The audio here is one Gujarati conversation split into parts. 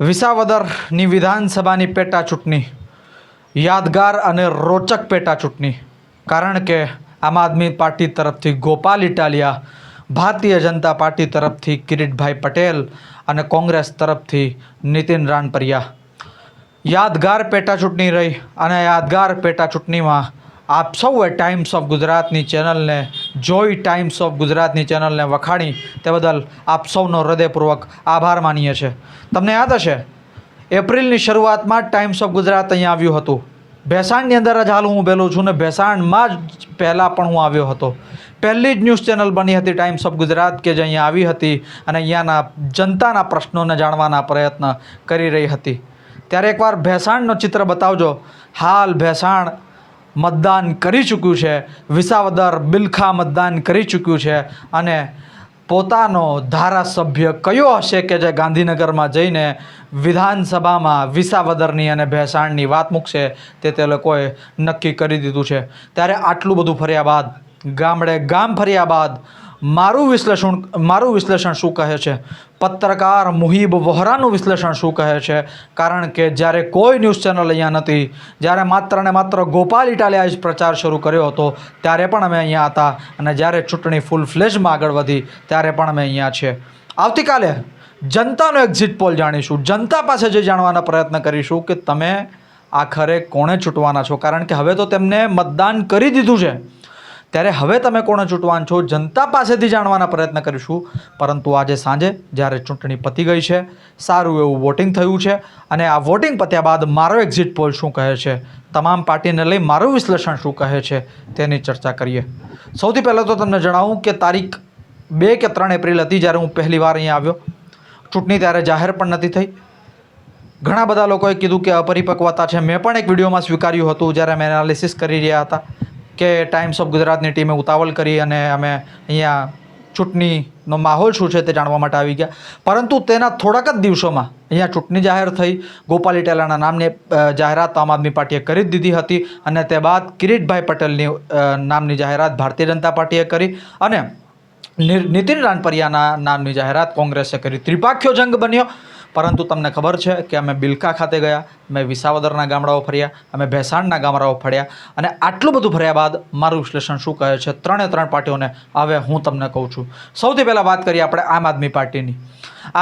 વિસાવદરની વિધાનસભાની પેટા ચૂંટણી, યાદગાર અને રોચક પેટા ચૂંટણી, કારણ કે આમ આદમી પાર્ટી તરફથી ગોપાલ ઇટાલિયા, ભારતીય જનતા પાર્ટી તરફથી કિરીટભાઈ પટેલ અને કોંગ્રેસ તરફથી નીતિન રાનપરિયા. યાદગાર પેટા ચૂંટણી રહી અને યાદગાર પેટા ચૂંટણીમાં આપ સૌએ ટાઈમ્સ ઓફ ગુજરાતની ચેનલને જોઈ ટાઈમ્સ ઓફ ગુજરાતની ચેનલને વખાણી, તે બદલ આપ સૌનો હૃદયપૂર્વક આભાર માનીએ છીએ. તમને યાદ હશે, એપ્રિલની શરૂઆતમાં ટાઈમ્સ ઓફ ગુજરાત અહીંયા આવ્યું હતું. ભેસાણની અંદર જ હાલ હું ઉભેલો છું ને ભેસાણમાં જ પહેલાં પણ હું આવ્યો હતો. પહેલી જ ન્યૂઝ ચેનલ બની હતી ટાઈમ્સ ઓફ ગુજરાત કે જે અહીંયા આવી હતી અને અહીંયાના જનતાના પ્રશ્નોને જાણવાના પ્રયત્ન કરી રહી હતી. ત્યારે એકવાર ભેસાણનો ચિત્ર બતાવજો. હાલ ભેસાણ મતદાન કરી ચૂક્યું છે. વિસાવદર બિલખા મતદાન કરી ચૂક્યું છે અને પોતાનો ધારાસભ્ય કયો હશે કે જે ગાંધીનગરમાં જઈને વિધાનસભામાં વિસાવદરની અને ભેસાણની વાત મૂકશે તે તે લોકોએ નક્કી કરી દીધું છે. ત્યારે આટલું બધું ફર્યા બાદ, ગામડે ગામ ફર્યા બાદ મારું વિશ્લેષણ મારું વિશ્લેષણ શું કહે છે? પત્રકાર મુહિબ વોહરાનું વિશ્લેષણ શું કહે છે? કારણ કે જ્યારે કોઈ ન્યૂઝ ચેનલ અહીંયા નથી, જ્યારે માત્ર ને માત્ર ગોપાલ ઇટાલિયાએ જ પ્રચાર શરૂ કર્યો હતો, ત્યારે પણ અમે અહીંયા હતા અને જ્યારે ચૂંટણી ફૂલ ફ્લેજમાં આગળ વધી, ત્યારે પણ અમે અહીંયા છે આવતીકાલે જનતાનો એક્ઝિટ પોલ જાણીશું. જનતા પાસે જે જાણવાના પ્રયત્ન કરીશું કે તમે આખરે કોણે ચૂંટવાના છો? કારણ કે હવે તો તેમને મતદાન કરી દીધું છે. ત્યારે હવે તમે કોણે ચૂંટવાન છો? જનતા પાસેથી જાણવાના પ્રયત્ન કરીશું. પરંતુ આજે સાંજે, જ્યારે ચૂંટણી પતી ગઈ છે, સારું એવું વોટિંગ થયું છે અને આ વોટિંગ પત્યા બાદ મારો એક્ઝિટ પોલ શું કહે છે? તમામ પાર્ટીને લઈ મારું વિશ્લેષણ શું કહે છે? તેની ચર્ચા કરીએ. સૌથી પહેલાં તો તમને જણાવું કે તારીખ બે કે ત્રણ એપ્રિલ હતી જ્યારે હું પહેલી વાર અહીંયા આવ્યો. ચૂંટણી ત્યારે જાહેર પણ નથી થઈ. ઘણા બધા લોકોએ કીધું કે અપરિપક્વતા છે. મેં પણ એક વિડીયોમાં સ્વીકાર્યું હતું જ્યારે અમે એનાલિસિસ કરી રહ્યા હતા. કે ટાઈમ્સ ઓફ ગુજરાતની ટીમે ઉતાવળ કરી અને અમે અહીંયા ચૂંટણીનો માહોલ શું છે તે જાણવા માટે આવી ગયા. પરંતુ તેના થોડાક જ દિવસોમાં અહીંયા ચૂંટણી જાહેર થઈ. ગોપાલ ઇટાલાના નામની જાહેરાત આમ આદમી પાર્ટીએ કરી દીધી હતી અને તે બાદ કિરીટભાઈ પટેલની નામની જાહેરાત ભારતીય જનતા પાર્ટીએ કરી અને નીતિન રાનપરિયાના નામની જાહેરાત કોંગ્રેસે કરી. ત્રિપાખ્યો જંગ બન્યો. પરંતુ તમને ખબર છે કે અમે બિલકા ખાતે ગયા મેં વિસાવદરના ગામડાઓ ફર્યા, અમે ભેસાણના ગામડાઓ ફર્યા અને આટલું બધું ફર્યા બાદ મારું વિશ્લેષણ શું કહે છે? ત્રણે ત્રણ પાર્ટીઓને હવે હું તમને કહું છું. સૌથી પહેલાં વાત કરીએ આપણે આમ આદમી પાર્ટીની.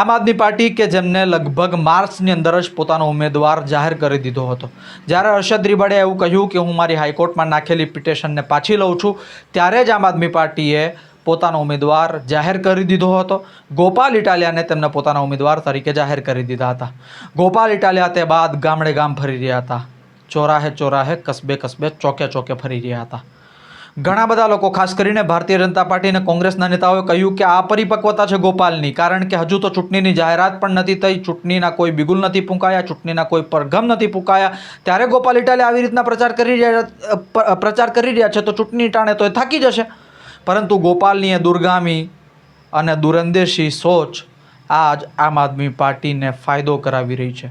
આમ આદમી પાર્ટી કે જેમને લગભગ માર્ચની અંદર જ પોતાનો ઉમેદવાર જાહેર કરી દીધો હતો. જ્યારે અરશદ રીબડે એવું કહ્યું કે હું મારી હાઈકોર્ટમાં નાખેલી પિટિશનને પાછી લઉં છું, ત્યારે જ આમ આદમી પાર્ટીએ પોતાનો ઉમેદવાર જાહેર કરી દીધો હતો. ગોપાલ ઇટાલિયાને તેમને પોતાના ઉમેદવાર તરીકે જાહેર કરી દીધા હતા. ગોપાલ ઇટાલિયા તે બાદ ગામડે ગામ ફરી રહ્યા હતા. ચોરાહે ચોરાહે કસબે કસબે ચોકે ચોકે ફરી રહ્યા હતા. ઘણા બધા લોકો, ખાસ કરીને ભારતીય જનતા પાર્ટી અને કોંગ્રેસના નેતાઓએ કહ્યું કે આ પરિપક્વતા છે ગોપાલની, કારણ કે હજુ તો ચૂંટણીની જાહેરાત પણ નથી થઈ, ચૂંટણીના કોઈ બિગુલ નથી ફૂંકાયા, ચૂંટણીના કોઈ પરઘમ નથી ફૂંકાયા. ત્યારે ગોપાલ ઇટાલિયા આવી રીતના પ્રચાર કરી રહ્યા પ્રચાર કરી રહ્યા છે, તો ચૂંટણી ટાણે તો એ થાકી જશે. પરંતુ ગોપાલની એ દુર્ગામી અને દુરંદેશી સોચ આજ આમ આદમી પાર્ટીને ફાયદો કરાવી રહી છે.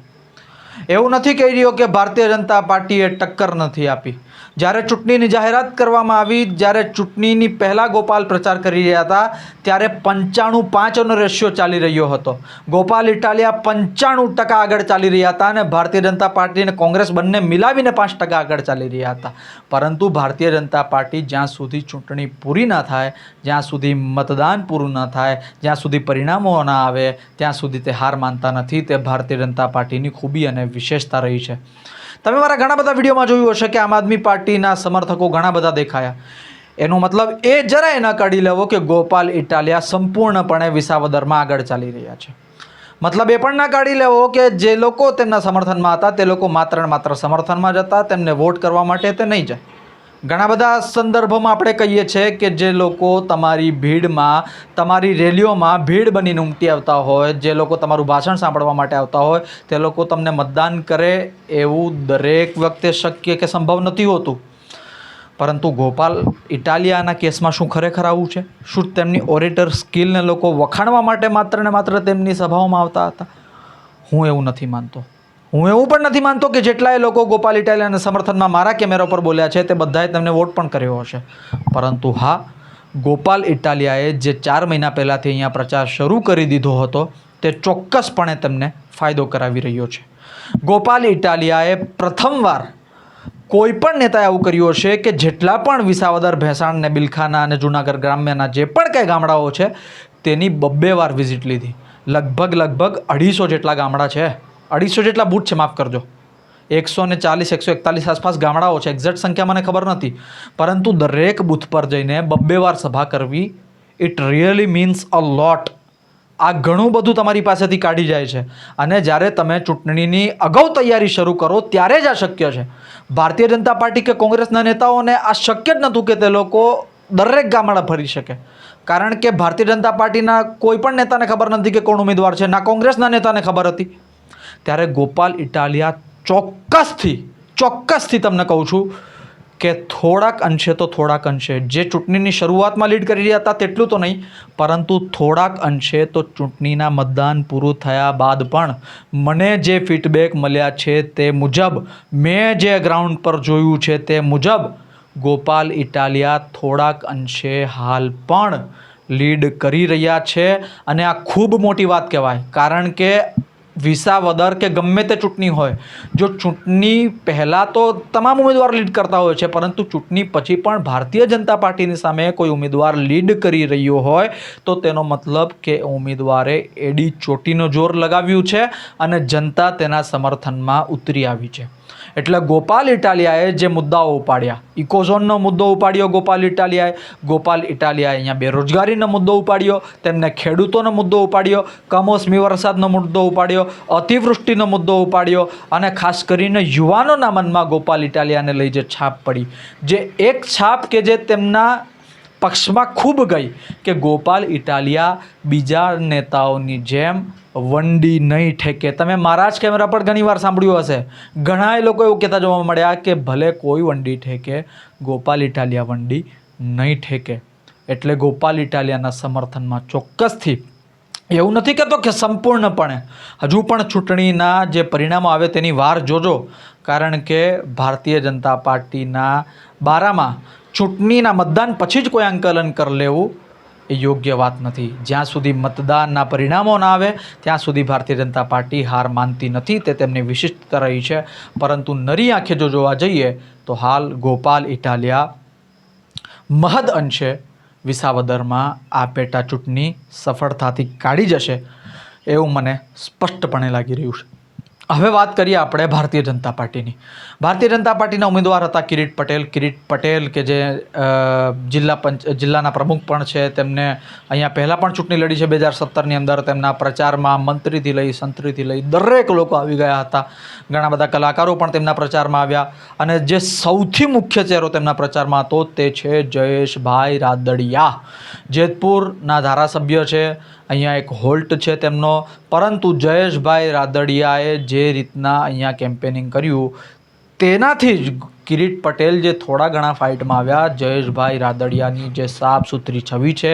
એવું નથી કહી રહ્યો કે ભારતીય જનતા પાર્ટીએ ટક્કર નથી આપી. જ્યારે ચૂંટણીની જાહેરાત કરવામાં આવી, જ્યારે ચૂંટણીની પહેલાં ગોપાલ પ્રચાર કરી રહ્યા હતા, ત્યારે પંચાણું પાંચનો રેશિયો ચાલી રહ્યો હતો. ગોપાલ ઇટાલિયા પંચાણું ટકા આગળ ચાલી રહ્યા હતા અને ભારતીય જનતા પાર્ટી અને કોંગ્રેસ બંને મિલાવીને પાંચ ટકા આગળ ચાલી રહ્યા હતા. પરંતુ ભારતીય જનતા પાર્ટી જ્યાં સુધી ચૂંટણી પૂરી ના થાય, જ્યાં સુધી મતદાન પૂરું ન થાય, જ્યાં સુધી પરિણામો ના આવે, ત્યાં સુધી તે હાર માનતા નથી, તે ભારતીય જનતા પાર્ટીની ખૂબી અને વિશેષતા રહી છે. તમે મારા ઘણા બધા વિડીયોમાં જોયું હશે કે આમ આદમી પાર્ટીના સમર્થકો ઘણા બધા દેખાયા. એનો મતલબ એ જરાય ન કાઢી લેવો કે ગોપાલ ઇટાલિયા સંપૂર્ણપણે વિસાવદરમાં આગળ ચાલી રહ્યા છે. મતલબ એ પણ ના કાઢી લેવો કે જે લોકો તેમના સમર્થનમાં હતા તે લોકો માત્ર માત્ર સમર્થનમાં જતા તેમને વોટ કરવા માટે તે નહીં જાય. ઘણા બધા સંદર્ભોમાં આપણે કહીએ છીએ કે જે લોકો તમારી ભીડમાં, તમારી રેલીઓમાં ભીડ બનીને ઉમટી આવતા હોય, જે લોકો તમારું ભાષણ સાંભળવા માટે આવતા હોય, તે લોકો તમને મતદાન કરે એવું દરેક વખતે શક્ય કે સંભવ નથી હોતું. પરંતુ ગોપાલ, ઇટાલિયાના કેસમાં શું ખરેખર આવું છે? શું તેમની ઓરેટર સ્કિલને લોકો વખાણવા માટે માત્ર ને માત્ર તેમની સભાઓમાં આવતા હતા? હું એવું નથી માનતો. હું એવું પણ નથી માનતો કે જેટલાય લોકો ગોપાલ ઇટાલિયાના સમર્થનમાં મારા કેમેરા પર બોલ્યા છે તે બધાએ તેમને વોટ પણ કર્યો હશે. પરંતુ હા, ગોપાલ ઇટાલિયાએ જે ચાર મહિના પહેલાંથી અહીંયા પ્રચાર શરૂ કરી દીધો હતો, તે ચોક્કસપણે તેમને ફાયદો કરાવી રહ્યો છે. ગોપાલ ઇટાલિયાએ પ્રથમવાર કોઈ પણ નેતાએ આવું કર્યું હશે કે જેટલા પણ વિસાવદર, ભેંસાણ ને બિલખાના અને જુનાગઢ ગ્રામ્યના જે પણ કંઈ ગામડાઓ છે, તેની બબ્બે વાર વિઝિટ લીધી. લગભગ લગભગ અઢીસો જેટલા ગામડા છે. અઢીસો જેટલા બૂથ છે, માફ કરજો. એકસો ને ચાલીસ, એકસો એકતાલીસ આસપાસ ગામડાઓ છે. એક્ઝેક્ટ સંખ્યા મને ખબર નથી. પરંતુ દરેક બૂથ પર જઈને બબ્બે વાર સભા કરવી it really means a lot આ ઘણું બધું તમારી પાસેથી કાઢી જાય છે. અને જ્યારે તમે ચૂંટણીની અગાઉ તૈયારી શરૂ કરો, ત્યારે જ આ શક્ય છે. ભારતીય જનતા પાર્ટી કે કોંગ્રેસના નેતાઓને આ શક્ય જ નહોતું કે તે લોકો દરેક ગામડા ફરી શકે. કારણ કે ભારતીય જનતા પાર્ટીના કોઈ પણ નેતાને ખબર નથી કે કોણ ઉમેદવાર છે, ના કોંગ્રેસના નેતાને ખબર હતી. ત્યારે ગોપાલ ઇટાલિયા ચોક્કસથી ચોક્કસથી તમને કહું છું કે થોડાક અંશે તો થોડાક અંશે. જે ચૂંટણીની શરૂઆતમાં લીડ કરી રહ્યા હતા તેટલું તો નહીં, પરંતુ થોડાક અંશે તો ચૂંટણીના મતદાન પૂરું થયા બાદ પણ મને જે ફીડબેક મળ્યા છે તે મુજબ, મેં જે ગ્રાઉન્ડ પર જોયું છે તે મુજબ, ગોપાલ ઇટાલિયા થોડાક અંશે હાલ પણ લીડ કરી રહ્યા છે. અને આ ખૂબ મોટી વાત કહેવાય, કારણ કે વિસાવદર કે ગમે તે ચૂંટણી હોય. જો ચૂંટણી પહેલાં તો તમામ ઉમેદવાર લીડ કરતા હોય છે, પરંતુ ચૂંટણી પછી પણ ભારતીય જનતા પાર્ટીની સામે કોઈ ઉમેદવાર લીડ કરી રહ્યો હોય, તો તેનો મતલબ કે ઉમેદવારે એડી ચોટીનો જોર લગાવ્યું છે અને જનતા તેના સમર્થનમાં ઉતરી આવી છે. એટલે ગોપાલ ઇટાલિયાએ જે મુદ્દાઓ ઉપાડ્યા, ઇકોઝોનનો મુદ્દો ઉપાડ્યો ગોપાલ ઇટાલિયાએ ગોપાલ ઇટાલિયાએ અહીંયા બેરોજગારીનો મુદ્દો ઉપાડ્યો, તેમને ખેડૂતોનો મુદ્દો ઉપાડ્યો કમોસમી વરસાદનો મુદ્દો ઉપાડ્યો, અતિવૃષ્ટિનો મુદ્દો ઉપાડ્યો અને ખાસ કરીને યુવાનોના મનમાં ગોપાલ ઇટાલિયાને લઈ જે છાપ પડી. જે એક છાપ કે જે તેમના પક્ષમાં ખૂબ ગઈ કે ગોપાલ ઇટાલિયા બીજા નેતાઓની જેમ વંડી નહીં ઠેકે. તમે મારા જ કેમેરા પર ઘણીવાર સાંભળ્યું હશે. ઘણા લોકો એવું કહેતા જોવા મળ્યા કે ભલે કોઈ વંડી ઠેકે, ગોપાલ ઇટાલિયા વંડી નહીં ઠેકે. એટલે ગોપાલ ઇટાલિયાના સમર્થનમાં ચોક્કસથી. એવું નથી કહેતો કે સંપૂર્ણપણે. હજુ પણ ચૂંટણીના જે પરિણામો આવે તેની વાર જોજો. કારણ કે ભારતીય જનતા પાર્ટીના બારામાં ચૂંટણીના મતદાન પછી જ કોઈ આંકલન કરી લેવું એ યોગ્ય વાત નથી. જ્યાં સુધી મતદાનના પરિણામો ના આવે, ત્યાં સુધી ભારતીય જનતા પાર્ટી હાર માનતી નથી, તે તેમની વિશિષ્ટતા રહી છે. પરંતુ નરી આંખે જો જોવા જઈએ, તો હાલ ગોપાલ ઇટાલિયા, મહદ અંશે વિસાવદરમાં આ પેટા ચૂંટણી સફળતાથી કાઢી જશે એવું મને સ્પષ્ટપણે લાગી રહ્યું છે. હવે વાત કરીએ આપણે ભારતીય જનતા પાર્ટીની. ભારતીય જનતા પાર્ટીના ઉમેદવાર હતા કિરીટ પટેલ. કિરીટ પટેલ કે જે જિલ્લા પંચ, જિલ્લાના પ્રમુખ પણ છે. તેમને અહીંયા પહેલાં પણ ચૂંટણી લડી છે બે હજાર સત્તરની અંદર. તેમના પ્રચારમાં મંત્રીથી લઈ, સંત્રીથી લઈ દરેક લોકો આવી ગયા હતા. ઘણા બધા કલાકારો પણ તેમના પ્રચારમાં આવ્યા. અને જે સૌથી મુખ્ય ચહેરો તેમના પ્રચારમાં હતો તે છે જયેશભાઈ રાદડિયા. જેતપુરના ધારાસભ્ય છે. અહીંયા એક હોલ્ટ છે તેમનો. પરંતુ જયેશભાઈ રાદડિયાએ જે રીતના અહીંયા કેમ્પેનિંગ કર્યું તેનાથી જ કિરીટ પટેલ જે થોડા ઘણા ફાઇટમાં આવ્યા, જયેશભાઈ રાદડિયાની જે સાફ સુથરી છબી છે,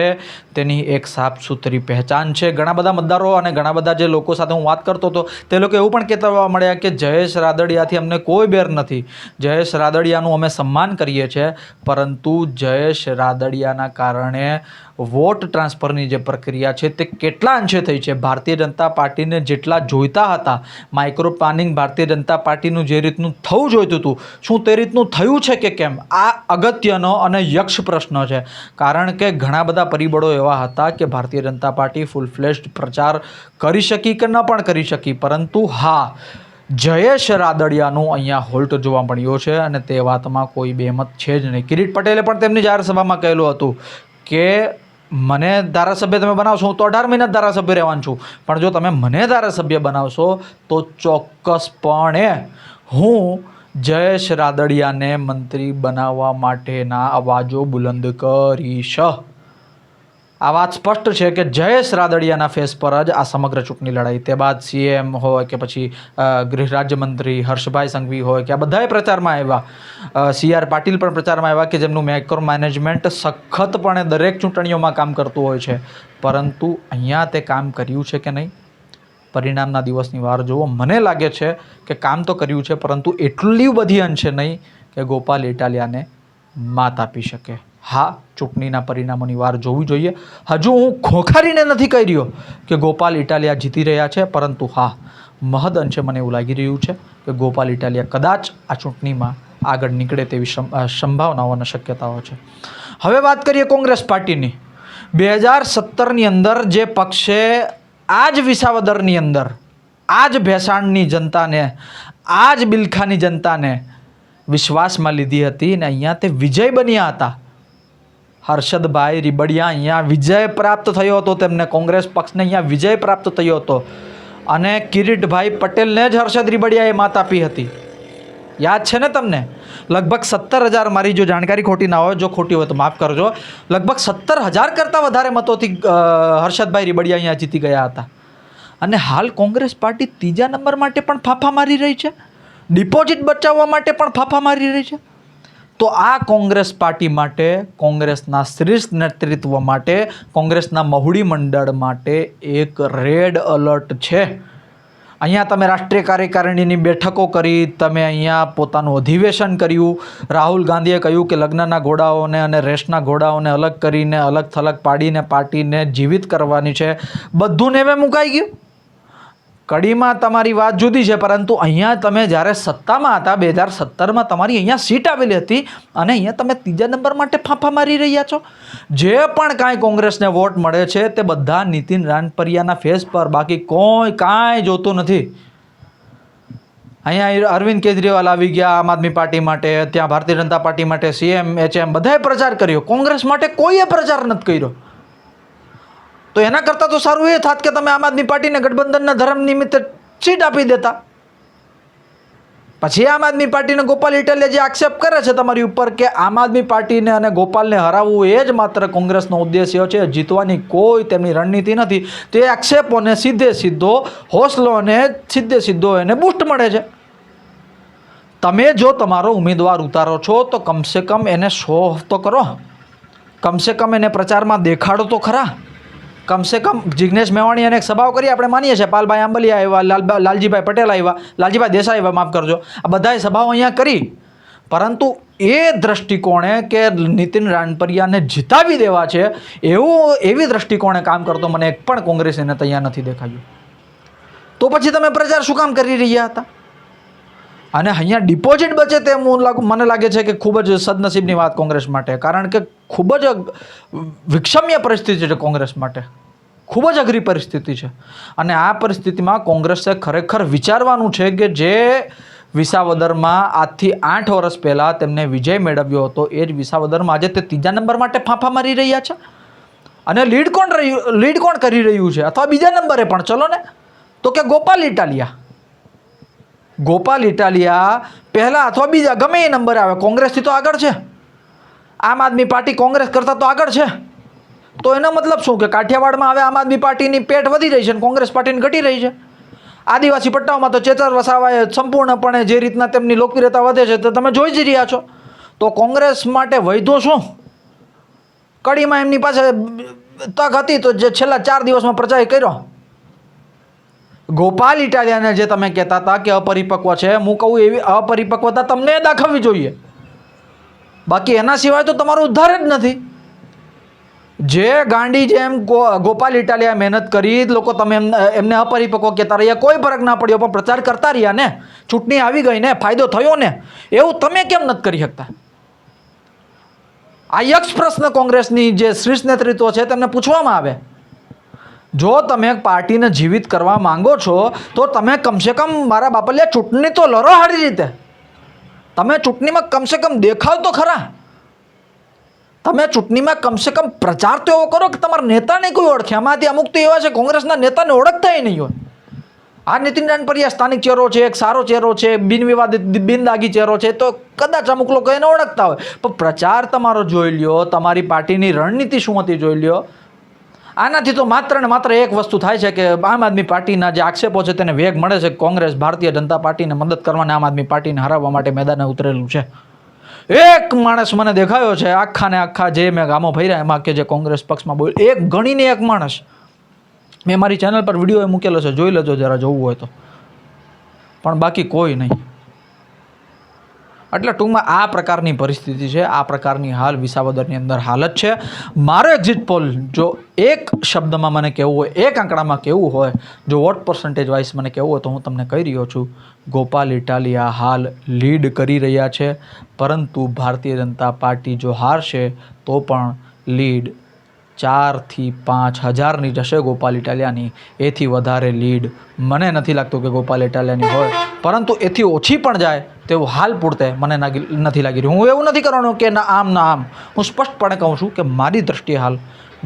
તેની એક સાફ સુથરી પહેચાન છે. ઘણા બધા મતદારો અને ઘણા બધા જે લોકો સાથે હું વાત કરતો હતો, તે લોકો એવું પણ કહેતા મળ્યા કે જયેશ રાદડિયાથી અમને કોઈ બેર નથી. જયેશ રાદડિયાનું અમે સન્માન કરીએ છીએ, પરંતુ જયેશ રાદડિયાના કારણે વોટ ટ્રાન્સફરની જે પ્રક્રિયા છે, તે કેટલા અંશે થઈ છે? ભારતીય જનતા પાર્ટીને જેટલા જોઈતા હતા, માઇક્રો પ્લાનિંગ ભારતીય જનતા પાર્ટીનું જે રીતનું થવું જોઈતું હતું, શું તે રીતનું થયું છે કે કેમ? આ અગત્યનો અને યક્ષ પ્રશ્ન છે. કારણ કે ઘણા બધા પરિબળો એવા હતા કે ભારતીય જનતા પાર્ટી ફૂલ ફ્લેશ્ડ પ્રચાર કરી શકી કે ન પણ કરી શકી. પરંતુ હા, જયેશ રાદડિયાનું અહીંયા હોલ્ટ જોવા મળ્યો છે અને તે વાતમાં કોઈ બેમત છે જ નહીં. કિરીટ પટેલે પણ તેમની જાહેર સભામાં કહેલું હતું કે, મને ધારાસભ્ય તમે બનાવશો, હું તો અઢાર મહિના ધારાસભ્ય રહેવાનું છું. પણ જો તમે મને ધારાસભ્ય બનાવશો, તો ચોક્કસપણે હું જયેશ રાદડિયાને મંત્રી બનાવવા માટેના અવાજો બુલંદ કરીશ. આ વાત સ્પષ્ટ છે કે જયેશ રાદડિયાના ફેસ પર જ આ સમગ્ર ચૂંટણી લડાઈ. તે બાદ સીએમ હોય કે પછી ગૃહ રાજ્યમંત્રી હર્ષભાઈ સંઘવી હોય કે આ બધાએ પ્રચારમાં આવ્યા. સી આર પાટીલ પણ પ્રચારમાં આવ્યા કે જેમનું મેક્રો મેનેજમેન્ટ સખતપણે દરેક ચૂંટણીઓમાં કામ કરતું હોય છે. પરંતુ અહીંયા તે કામ કર્યું છે કે નહીં? પરિણામના દિવસની વાર જુઓ. મને લાગે છે કે કામ તો કર્યું છે, પરંતુ એટલી બધી અંશે નહીં કે ગોપાલ ઇટાલિયાને માત આપી શકે. હા, ચૂંટણીના પરિણામોની વાર જોવી જોઈએ. હજુ હું ખોખારીને નથી કહી રહ્યો કે ગોપાલ ઇટાલિયા જીતી રહ્યા છે, પરંતુ હા, મહદ અંશે મને એવું લાગી રહ્યું છે કે ગોપાલ ઇટાલિયા કદાચ આ ચૂંટણીમાં આગળ નીકળે તેવી સંભાવનાઓ અને શક્યતાઓ છે. હવે વાત કરીએ કોંગ્રેસ પાર્ટીની. બે હજાર સત્તરની અંદર જે પક્ષે આ જ વિસાવદરની અંદર આ જ ભેસાણની જનતાને આ જ બિલખાની જનતાને વિશ્વાસમાં લીધી હતી અને અહીંયા તે વિજય બન્યા હતા. હર્ષદભાઈ રીબડિયા અહીંયા વિજય પ્રાપ્ત થયો હતો, તેમને કોંગ્રેસ પક્ષને અહીંયા વિજય પ્રાપ્ત થયો હતો. અને કિરીટભાઈ પટેલને જ હર્ષદ રીબડિયાએ માત આપી હતી. યાદ છે ને તમને? લગભગ સત્તર હજાર મારી જો જાણકારી ખોટી ના હોય, જો ખોટી હોય તો માફ કરજો. લગભગ સત્તર હજાર કરતાં વધારે મતોથી હર્ષદભાઈ રીબડિયા અહીંયા જીતી ગયા હતા. અને હાલ કોંગ્રેસ પાર્ટી ત્રીજા નંબર માટે પણ ફાફા મારી રહી છે. ડિપોઝિટ બચાવવા માટે પણ ફાફા મારી રહી છે. તો આ કોંગ્રેસ પાર્ટી માટે, કોંગ્રેસના શ્રેષ્ઠ નેતૃત્વ માટે, કોંગ્રેસના મહુડી મંડળ માટે એક રેડ અલર્ટ છે. અહીંયા તમે રાષ્ટ્રીય કાર્યકારિણીની બેઠકો કરી, તમે અહીંયા પોતાનું અધિવેશન કર્યું. રાહુલ ગાંધીએ કહ્યું કે લગ્નના ઘોડાઓને અને રેસના ઘોડાઓને અલગ કરીને અલગ થલગ પાડીને પાર્ટીને જીવિત કરવાની છે. બધું ને એવે મુકાઈ ગયું. કડીમાં તમારી વાત જુદી છે, પરંતુ અહીંયા તમે જ્યારે સત્તામાં હતા, બે હજાર સત્તરમાં તમારી અહીંયા સીટ આવેલી હતી અને અહીંયા તમે ત્રીજા નંબર માટે ફાંફા મારી રહ્યા છો. જે પણ કાંઈ કોંગ્રેસને વોટ મળે છે, તે બધા નીતિન રાનપરિયાના ફેસ પર. બાકી કોઈ કાંઈ જોતું નથી. અહીંયા અરવિંદ કેજરીવાલ આવી ગયા આમ આદમી પાર્ટી માટે, ત્યાં ભારતીય જનતા પાર્ટી માટે સીએમ એચએમ બધાએ પ્રચાર કર્યો. કોંગ્રેસ માટે કોઈએ પ્રચાર નથી કર્યો. તો એના કરતાં તો સારું એ થાત કે તમે આમ આદમી પાર્ટીને ગઠબંધનના ધર્મ નિમિત્તે સીટ આપી દેતા. પછી આમ આદમી પાર્ટીને ગોપાલ ઇટલે જે આક્ષેપ કરે છે તમારી ઉપર કે આમ આદમી પાર્ટીને અને ગોપાલને હરાવવું એ જ માત્ર કોંગ્રેસનો ઉદ્દેશ્ય છે, જીતવાની કોઈ તેમની રણનીતિ નથી. તે આક્ષેપોને સીધે સીધો હોસલો અને સીધે સીધો એને બૂસ્ટ મળે છે. તમે જો તમારો ઉમેદવાર ઉતારો છો તો કમસે કમ એને શો ઓફ તો કરો. કમસે કમ એને પ્રચારમાં દેખાડો તો ખરા. કમસે કમ જિજ્ઞેશ મેવાણી અને સભાઓ કરી આપણે માનીએ છીએ. પાલભાઈ આંબલિયા આવ્યા લાલબા લાલજીભાઈ પટેલ આવ્યા, લાલજીભાઈ દેસાઈ આવ્યા, માફ કરજો. આ બધાએ સભાઓ અહીંયા કરી. પરંતુ એ દ્રષ્ટિકોણે કે નીતિન રાણપરિયાને જીતાવી દેવા છે, એવું, એવી દ્રષ્ટિકોણે કામ કરતો મને એક પણ કોંગ્રેસ એને તૈયાર નથી દેખાયું. તો પછી તમે પ્રચાર શું કામ કરી રહ્યા હતા? અને અહીંયા ડિપોઝિટ બચે તે મને લાગે છે કે ખૂબ જ સદનસીબની વાત કોંગ્રેસ માટે, કારણ કે ખૂબ જ વિક્ષમ્ય પરિસ્થિતિ છે કોંગ્રેસ માટે. ખૂબ જ અઘરી પરિસ્થિતિ છે. અને આ પરિસ્થિતિમાં કોંગ્રેસે ખરેખર વિચારવાનું છે કે જે વિસાવદરમાં આજથી આઠ વર્ષ પહેલાં તેમને વિજય મેળવ્યો હતો, એ જ વિસાવદરમાં આજે તે ત્રીજા નંબર માટે ફાંફા મારી રહ્યા છે. અને લીડ કોણ રહ્યું લીડ કોણ કરી રહ્યું છે? અથવા બીજા નંબરે પણ ચલો ને તો કે ગોપાલ ઇટાલિયા. ગોપાલ ઇટાલિયા પહેલાં અથવા બીજા ગમે એ નંબર આવે. કોંગ્રેસથી તો આગળ છે. આમ આદમી પાર્ટી કોંગ્રેસ કરતાં તો આગળ છે. તો એનો મતલબ શું? કે કાઠિયાવાડમાં હવે આમ આદમી પાર્ટીની પેટ વધી રહી છે અને કોંગ્રેસ પાર્ટીની ઘટી રહી છે. આદિવાસી પટ્ટાઓમાં તો ચેતર વસાવાએ સંપૂર્ણપણે જે રીતના તેમની લોકપ્રિયતા વધે છે તો તમે જોઈ જ રહ્યા છો. તો કોંગ્રેસ માટે વૈધો શું? કડીમાં એમની પાસે તક હતી તો જે છેલ્લા ચાર દિવસમાં પ્રચાર કર્યો. ગોપાલ ઇટાલિયાને જે તમે કહેતા હતા કે અપરિપક્વ છે, હું કહું એવી અપરિપક્વતા તમને દાખવવી જોઈએ. બાકી એના સિવાય તો તમારો ઉદ્ધાર જ નથી. જે ગાંડી જેમ ગોપાલ ઇટાલિયા મહેનત કરી, લોકો તમે એમ એમને અપરિપક્વ કહેતા રહ્યા, કોઈ ફરક ના પડ્યો, પણ પ્રચાર કરતા રહ્યા ને, ચૂંટણી આવી ગઈ ને, ફાયદો થયો ને, એવું તમે કેમ નથી કરી શકતા? આ યક્ષ પ્રશ્ન કોંગ્રેસની જે શીર્ષ નેતૃત્વ છે, તેમને પૂછવામાં આવે. જો તમે પાર્ટીને જીવિત કરવા માંગો છો, તો તમે કમસે કમ મારા બાપલિયા ચૂંટણી તો લડો સારી રીતે. તમે ચૂંટણીમાં કમસે કમ દેખાવ તો ખરા. તમે ચૂંટણીમાં કમસે કમ પ્રચાર તો એવો કરો કે તમારા નેતાને કોઈ ઓળખે. આમાંથી અમુક તો એવા છે કોંગ્રેસના નેતાને ઓળખતા નહીં હોય. આ નીતિન રાનપરિયા સ્થાનિક ચહેરો છે, એક સારો ચહેરો છે, બિનવિવાદિત, બિનદાગી ચહેરો છે, તો કદાચ અમુક લોકો એને ઓળખતા હોય. પણ પ્રચાર તમારો જોઈ લ્યો, તમારી પાર્ટીની રણનીતિ શું હતી જોઈ લ્યો. આનાથી તો માત્ર ને માત્ર એક વસ્તુ થાય છે કે આમ આદમી પાર્ટીના જે આક્ષેપો છે તેને વેગ મળે છે કોંગ્રેસ ભારતીય જનતા પાર્ટીને મદદ કરવાને આમ આદમી પાર્ટીને હરાવવા માટે મેદાને ઉતરેલું છે. એક માણસ મને દેખાયો છે આખા ને આખા જે મેં ગામો ફર્યા એમાં કે જે કોંગ્રેસ પક્ષમાં બોલ એક ગણીને એક માણસ. મેં મારી ચેનલ પર વીડિયો મૂકેલો છે, જોઈ લેજો, જરા જોવું હોય તો. પણ બાકી કોઈ નહીં. એટલે ટૂંકમાં આ પ્રકારની પરિસ્થિતિ છે, આ પ્રકારની હાલ વિસાવદરની અંદર હાલત છે. મારો એક્ઝિટ પોલ, જો એક શબ્દમાં મને કહેવું હોય, એક આંકડામાં કહેવું હોય, જો વોટ પર્સન્ટેજ વાઇઝ મને કહેવું હોય તો હું તમને કહી રહ્યો છું. ગોપાલ ઇટાલિયા હાલ લીડ કરી રહ્યા છે, પરંતુ ભારતીય જનતા પાર્ટી જો હારશે, તો પણ લીડ ચારથી પાંચ હજારની જશે ગોપાલ ઇટાલિયાની. એથી વધારે લીડ મને નથી લાગતું કે ગોપાલ ઇટાલિયાની હોય. પરંતુ એથી ઓછી પણ જાય તેવું હાલ પૂરતે મને નથી લાગી રહ્યું. હું એવું નથી કરવાનું કે ના આમ ના આમ. હું સ્પષ્ટપણે કહું છું કે મારી દ્રષ્ટિએ હાલ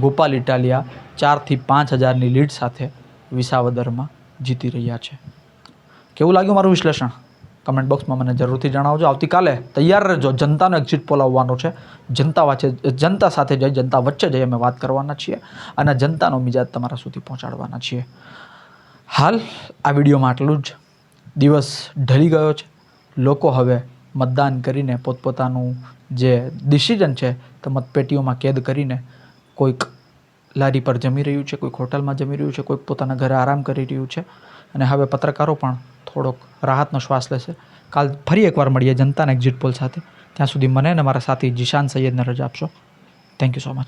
ગોપાલ ઇટાલિયા ચારથી પાંચ હજારની લીડ સાથે વિસાવદરમાં જીતી રહ્યા છે. કેવું લાગ્યું મારું વિશ્લેષણ? કમેન્ટ બોક્સમાં મને જરૂરથી જણાવજો. આવતીકાલે તૈયાર રહેજો. જનતાનો એક્ઝિટ પોલ આવવાનો છે. જનતા વચ્ચે જનતા સાથે જઈ, જનતા વચ્ચે જઈ અમે વાત કરવાના છીએ અને જનતાનો મિજાજ તમારા સુધી પહોંચાડવાના છીએ. હાલ આ વિડીયોમાં આટલું જ. દિવસ ઢળી ગયો છે. લોકો હવે મતદાન કરીને પોતપોતાનું જે ડિસિઝન છે, તે મતપેટીઓમાં કેદ કરીને કોઈક લારી પર જમી રહ્યું છે, કોઈક હોટલમાં જમી રહ્યું છે, કોઈક પોતાના ઘરે આરામ કરી રહ્યું છે અને હવે પત્રકારો પણ થોડોક રાહતનો શ્વાસ લેશે. કાલ ફરી એકવાર મળીએ જનતાના એક્ઝિટ પોલ સાથે. ત્યાં સુધી મને અને મારા સાથી જીશાન સૈયદને રજા આપશો. Thank you so much